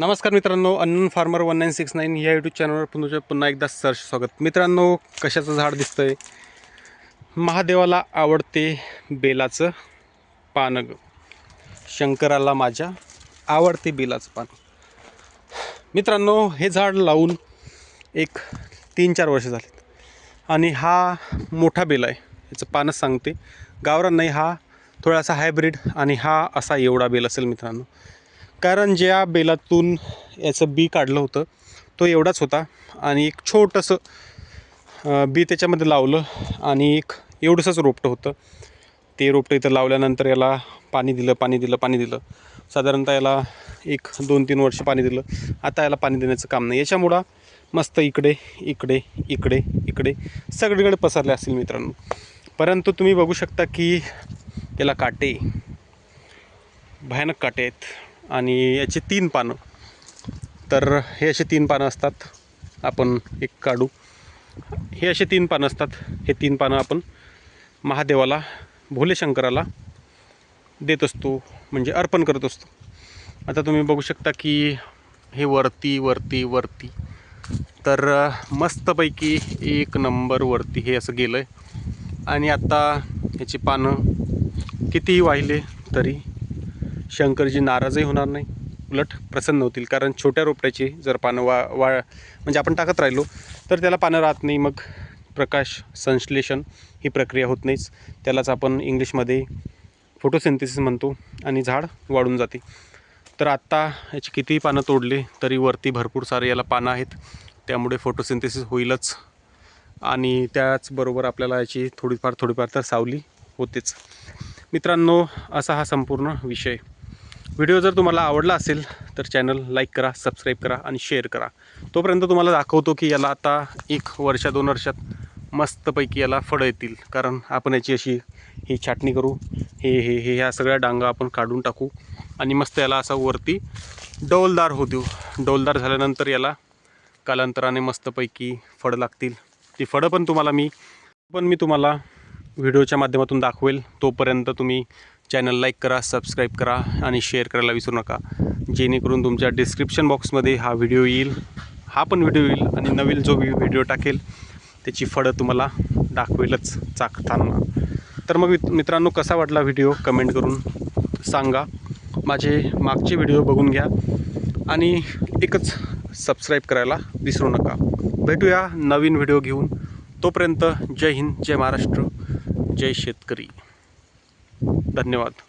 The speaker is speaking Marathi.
नमस्कार मित्रांनो अन्न farmer one nine six nine या यूट्यूब चॅनलवर पुन्हा पुन्हा एकदा सर्च स्वागत. मित्रांनो कशाचं झाड दिसतंय? महादेवाला आवडते बेलाचं पानं ग. शंकराला माझ्या आवडते बेलाचं पान. मित्रांनो हे झाड लावून एक तीन चार वर्ष झाले आणि हा मोठा बेल आहे. याचं पानच सांगते. गावरान नाही हा थोडासा हायब्रिड आणि हा असा एवढा बेल असेल मित्रांनो. कारण ज्या बेलातून याचं बी काढलं होतं तो एवढाच होता. आणि एक छोटंसं बी त्याच्यामध्ये लावलं आणि एक एवढंसंच रोपटं होतं. ते रोपटं इथं लावल्यानंतर याला पाणी दिलं पाणी दिलं पाणी दिलं. साधारणतः याला एक दोन तीन वर्ष पाणी दिलं. आता याला पाणी देण्याचं काम नाही. याच्यामुळं मस्त इकडे इकडे इकडे इकडे सगळीकडे पसरले असतील मित्रांनो. परंतु तुम्ही बघू शकता की याला काटे भयानक काटे आहेत. आणि याचे तीन पानं. तर हे असे तीन पानं असतात आपण एक काढू. हे असे तीन पानं असतात हे तीन पानं आपण महादेवाला भोलेशंकराला देत असतो म्हणजे अर्पण करत असतो. आता तुम्ही बघू शकता की हे वरती वरती वरती. तर मस्तपैकी एक नंबर वरती हे असं गेलं आहे आणि आता याची पानं कितीही वाहिले तरी शंकरजी नाराजही होणार नाही. उलट प्रसन्न होतील. कारण छोट्या रोपट्याची जर पानं वा वा म्हणजे आपण टाकत राहिलो तर त्याला पानं राहत नाही. मग प्रकाश संश्लेषण ही प्रक्रिया होत नाहीच. त्यालाच आपण इंग्लिशमध्ये फोटोसिंथेसिस म्हणतो आणि झाड वाढून जाते. तर आत्ता याची कितीही पानं तोडली तरी वरती भरपूर सारे याला पानं आहेत. त्यामुळे फोटोसिंथेसिस होईलच. आणि त्याचबरोबर आपल्याला याची थोडीफार थोडीफार तर सावली होतेच. मित्रांनो असा हा संपूर्ण विषय. व्हिडिओ जर तुम्हाला आवडला असेल तर चॅनल लाईक करा सबस्क्राईब करा आणि शेअर करा. तोपर्यंत तुम्हाला दाखवतो की याला आता एक वर्षा दोन वर्षात मस्तपैकी याला फळं येतील. कारण आपण याची अशी ही छाटणी करू हे हे हे ह्या सगळ्या डांगा आपण काढून टाकू आणि मस्त याला असा वरती डौलदार हो देऊ. डौलदार झाल्यानंतर याला कालांतराने मस्तपैकी फळं लागतील. ती फळं पण तुम्हाला मी पण मी तुम्हाला व्हिडिओच्या माध्यमातून दाखवेल. तोपर्यंत तुम्ही चॅनल लाईक करा सबस्क्राईब करा आणि शेअर करायला विसरू नका. जेणेकरून तुमच्या डिस्क्रिप्शन बॉक्समध्ये हा व्हिडिओ येईल हा पण व्हिडिओ येईल आणि नवीन जो व्हिडिओ टाकेल त्याची फळं तुम्हाला दाखवेलच चाकताना. तर मग मित्रांनो कसा वाटला व्हिडिओ? कमेंट करून सांगा. माझे मागचे व्हिडिओ बघून घ्या आणि एकच सबस्क्राईब करायला विसरू नका. भेटूया नवीन व्हिडिओ घेऊन. तोपर्यंत जय हिंद जय महाराष्ट्र जय शेतकरी. धन्यवाद.